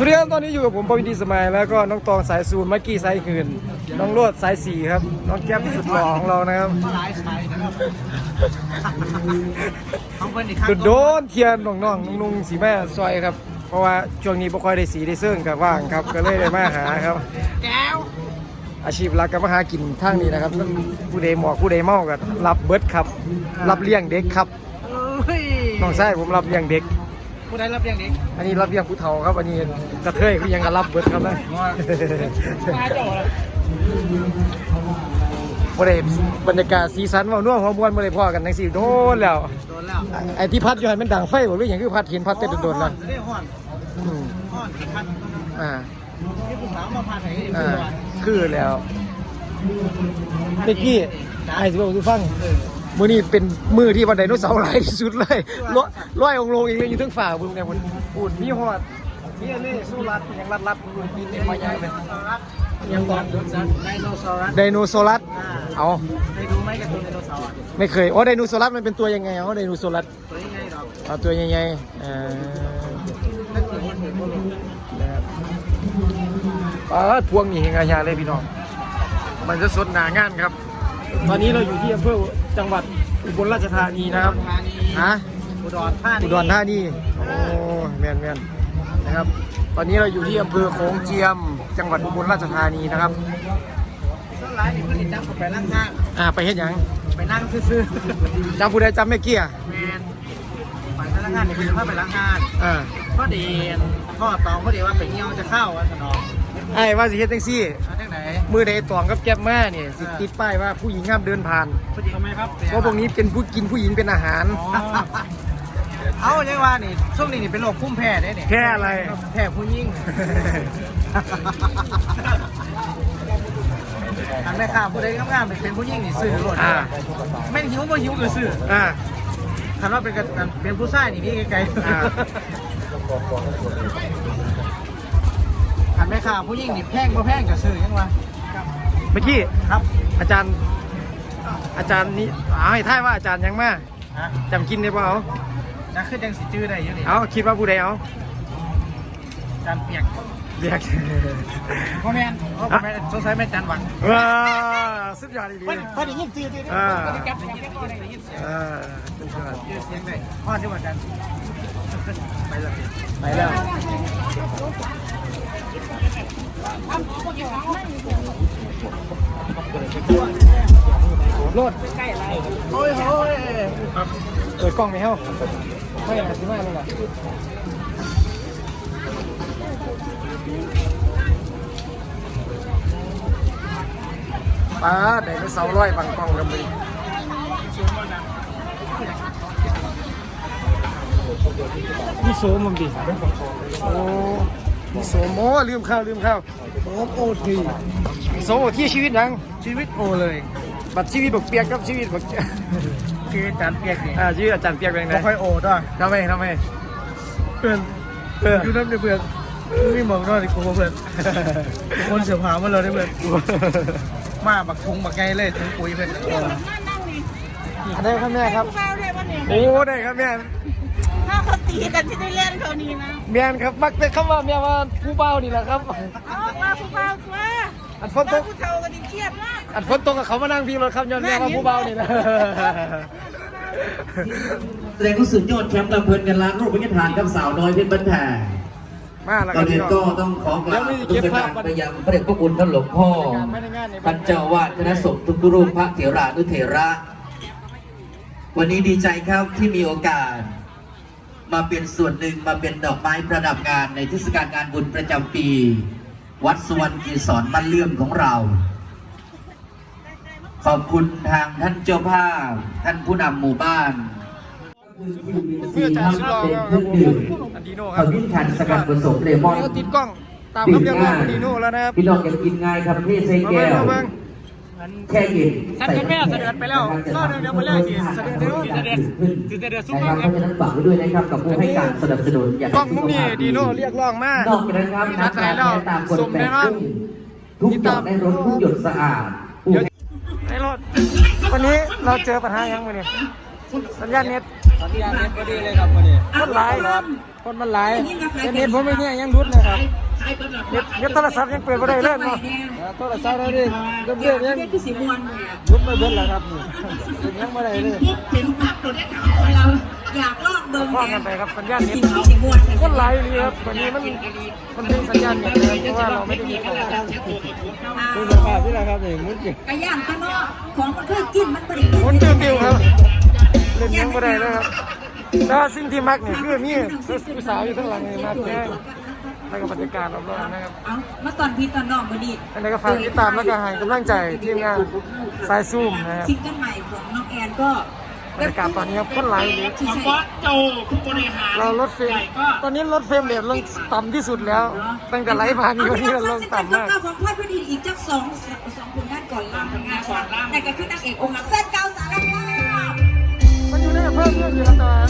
สวัสดีครับตอนนี้อยู่กับผมปวินดีสมัยแล้วก็น้องตองสายศูนย์มักกี้สายคืนน้องโรดสายสี่ครับ น้องแก้มสุดหล่อของเรานะครับ หลายสายนะครับของเพิ่นอีกครั้งโดนๆเทียนน้องๆนุ่งๆสีแม่ซอยครับ เพราะว่าช่วงนี้บ่ค่อยได้สีได้เสื่องกับว่างครับ ก็เลยได้มาหาครับ แก้วอาชีพหลักกับมาหากินทางนี้นะครับผู้ใดหมอกผู้ใดเมาก็รับเบิดครับ รับเลี้ยงเด็กครับเฮ้ยน้องชายผมรับเลี้ยงเด็ก ผู้ใดรับเลี้ยงเด็กอันนี้รับเลี้ยงผู้เฒ่าครับ อันนี้กระเทยคือยังก็รับเบิดครับนะมาโจละบ่ได้บรรยากาศสีสันเว่านัวหัวมวนบ่ได้พอกันจังซี่โดนแล้วโดนแล้วไอ้ที่พัดอยู่ให้มันดังไฟบ่หรือหยังคือพัดเห็นพัดเต้นโดนๆแล้วเรียกฮ้อนอืมฮ้อนพันอ่าที่ผู้สาวมาพาไหนอ่าคือแล้วเมื่อกี้ไอ้สิบอกสิฟัง มื้อนี้เป็นมื้อที่วันไดโนเสาร์หลายที่สุดเลยร้อยร้อยองค์ลงอีกเลยอยู่เทั้งฝ่าเบิ่งแน่พุ่นพูดมีฮอดมีอันนี้สู้รัดยังรัดรัดๆมีเต็มมาใหญ่เลยยังบอกไดโนเสาร์ไดโนเสารัสเอาได้ดูไหมกับตัวไดโนเสาร์อะไม่เคยอ๋อไดโนเสารัสมันเป็นตัวยังไงอ๋อไดโนเสารัสตัวยังไงดอกเอาตัวใหญ่ๆอ่าถ้าเกิดคนเห็นคนรู้นะครับอ๋อพวงนี่เฮงอาญาเลยพี่น้องมันจะสดหนางานครับ ตอนนี้เราอยู่ที่อำเภอ จังหวัดอุบลราชธานีนะครับธานีฮะอุดรธานีอุดรธานีโอ้แม่นแม่นนะครับ ตอนนี้เราอยู่ที่อำเภอโขงเจียม จังหวัดอุบลราชธานีนะครับส่วนหลายนี่เพิ่นสิจับเข้าไปล้างทางอ่าไปเฮ็ดหยังไปนั่งซื่อจำผู้ใดจำไม่เกี้ยๆแมนไปล้างงานนี่คือพาไปล้างงานอ่าพอดีพ่อตองพอดีว่าไปเหี่ยวจะเข้าวันสนองไอ้ว่าสิเฮ็ดจังซี่ มาจากไหนมือใดตองกับแก๊บมาเนี่ยสิติดป้ายว่าผู้หญิงห้ามเดินผ่านพอดีทำไมครับเพราะพวกนี้เป็นผู้กินผู้หญิงเป็นอาหารเอาเรียกว่านี่ช่วงนี้นี่เป็นโรคพุ่มแพ้ได้เนี่ยแพ้อะไร แพ้ผู้ยิ่งทางแม่ค้าผู้ใดงามๆเป็นผู้ยิ่งนี่ซื้อรถอ่า แม่นหิวบ่หิวก็ซื้ออ่า คันว่าเป็นกันเป็นผู้ชายนี่พี่ไกลอ่าๆคัน แม่ค้าผู้ยิ่งนี่แพงบ่แพงก็ซื้อยังวะเมื่อกี้ครับอาจารย์ อาจารย์นี่เอาให้ท่ายว่าอาจารย์ยังมาฮะจำกินได้เปล่าจะขึ้นยังสิจื้อได้อยู่นี่เอาคิดว่าผู้ใดเอาจานเปียกเรียกพ่อแม่นพ่อแม่นสงสัยแม่นจานหวังว้าสุดยอดดีพอดีพอดียินเสียงดีอ่าจับเสียงได้ยินเสียงอ่าสุดยอดยืนเสียงได้พ่อที่ว่าจาน ไปเลยไปแล้วโลดโอ้ยโอ้ยเปิดกล้องไหมเฮ้าไม่อะสิมาเลยล่ะป้าไดโนเสาร์ร้อยบังกล้องกันเล ยนี่โสมมันดิโอ้นี่โสมโอ้ลืมข้าวลืมข้าวโอ้โอทีโสมที่ชีวิตยังชีวิตโอเลย บัดชีวิตบักเปียกกับชีวิตบักคือจานเปียกนี่อ่าชีวิตอาจารย์เปียกเป็นไงไม่ค่อยโอด้วยทำไมทำไมเพื่อนเอออยู่น้ำเพื่อนนี่มองนอนอีกคนเพื่อนคนเสือผามาเลยได้เพื่อนมาบักทุงบักไงเลยถุงปุ๋ยเพื่อนอันนี้ครับแม่ครับข้าวได้ปะเนี่ยโอ้ได้ครับแม่ถ้า เขาตีกันที่ได้เล่นเขานี้นะแม่นครับ มักแต่คำว่าแม่ว่าผู้เบานี่แหละครับเอามาผู้เบาว่าอันฝนตถ้ากผู้เฒ่ากันเครียดมากอันฝนตกกับเขามานั่งพิงรถครับย้อนแม่ว่าผู้เบานี่นะแสดงว่าสุดยอดแชมป์ลำเพลินกันล้านรูปพิธานกับสาวน้อยเพชรบันแทงมาแล้วก่กัอนนพี่อื่นน้องก็ต้องขอกราบทุกการไปยังพระเดชพระคุณท่านหลวงพ่อท่านเจ้าวาดคณะสงฆ์ทุกรูปพระเถรานุเถระ วันนี้ดีใจครับที่มีโอกาส มาเป็นส่วนหนึ่งมาเป็นดอกไม้ประดับงานในเทศกาลงานบุญประจำปี วัดสวรรณกีสรบ้านเลื่อมของเรา ขอบคุณทางท่านเจ้าภาพ ท่านผู้นำหมู่บ้านเพื่ออาจารย์สุดหล่อครับผมอันดีโน่คขรัอบงยิ่งขันสกัดผสมเลมอนนี่ก็ติดกล้อง ตามคำเรียกร้องของดีโน่แล้วนะครับพี่น้องอยากกินง่ายครับเทใส่มาแก้เบิ่งวมาเบิ่ง แค่เย็นท่านเป็นแม่เสด็จไปแล้วข้อหนึ่งเดี๋ยวมาเลิกสิเสด็จเดี๋ยวเสด็จเสด็จเดี๋ยวสู้นะคกัรันบเพราะฉะนั้นฝากไว้ด้วยนะครับกับผู้ให้การสนับสนุนอยากกล้องมุมนี้ดีโน่เรียกร้องมากนอกจากนั้นครับนัดไหนแล้วตามคนสุ่มแบแน่บนอนทุกหยดได้รถทุกหยดสะอาดเดี๋ยวไอ้รถวันนี้เราเจอปัญหายังไงเนี่ยสัญญาณเน็ตสัญญาณเน็ตพอดีเลยครับพอดีคนหลายครับคนมันหลายแต่เน็ตผมไม่เนี่ยยังรุดเลยครับ เน็ตเน็ตโทรศัพท์ยังเปิดไม่ได้เลยเนาะโทรศัพท์เราดิเดิมเดิมยังคือสีมวนเลยอะรุดไม่เบิดแล้วครับนี่ยังไม่ได้เลยเราอยากลอกเบิ่งพ่อกันไปครับสัญญาณเน็ตสีสีมวนคนหลายเลยครับวันนี้มันมันเป็นสัญญาณเน็ตเลยเพราะว่าเราไม่ได้มีของดูสภาพที่ไรครับนี่มุดจิกระย่างข้างนอกของมันเคยกินมันบริกินคนเดียวๆครับเล่นยังไม่ได้เลยครับแต่ว่าสิ่งที่มักเนี่ยคือนี่ผู้สาวอยู่ข้างหลังนี่มากแน่ แล้วก็บรรยากาศรอบๆนะครับเอามาตอนพี่ตอนน้องบดีอันนี้ก็ฝากติดตามแล้วก็ให้กำลังใจทีมงานสายซูมนะครับซิงเกิลใหม่ของน้องแอนก็บรรยากาศตอนนี้ครับคนไหลเลยที่ใช่เราลดเฟรมตอนนี้ลดเฟรมเรทลงต่ำที่สุดแล้ว ตั้งแต่ไหลผ่านนี้วันนี้เราลงต่ำมากเก้าของพ่อพอดีอีกจักสองสองผลงานก่อนลางงานก่อนล่างนั่นก็คือนางเอกองค์หลักแฟนเก่าสารพัดมันอยู่ในอำเภอเมืองอยู่แล้วแต่ว่ามัน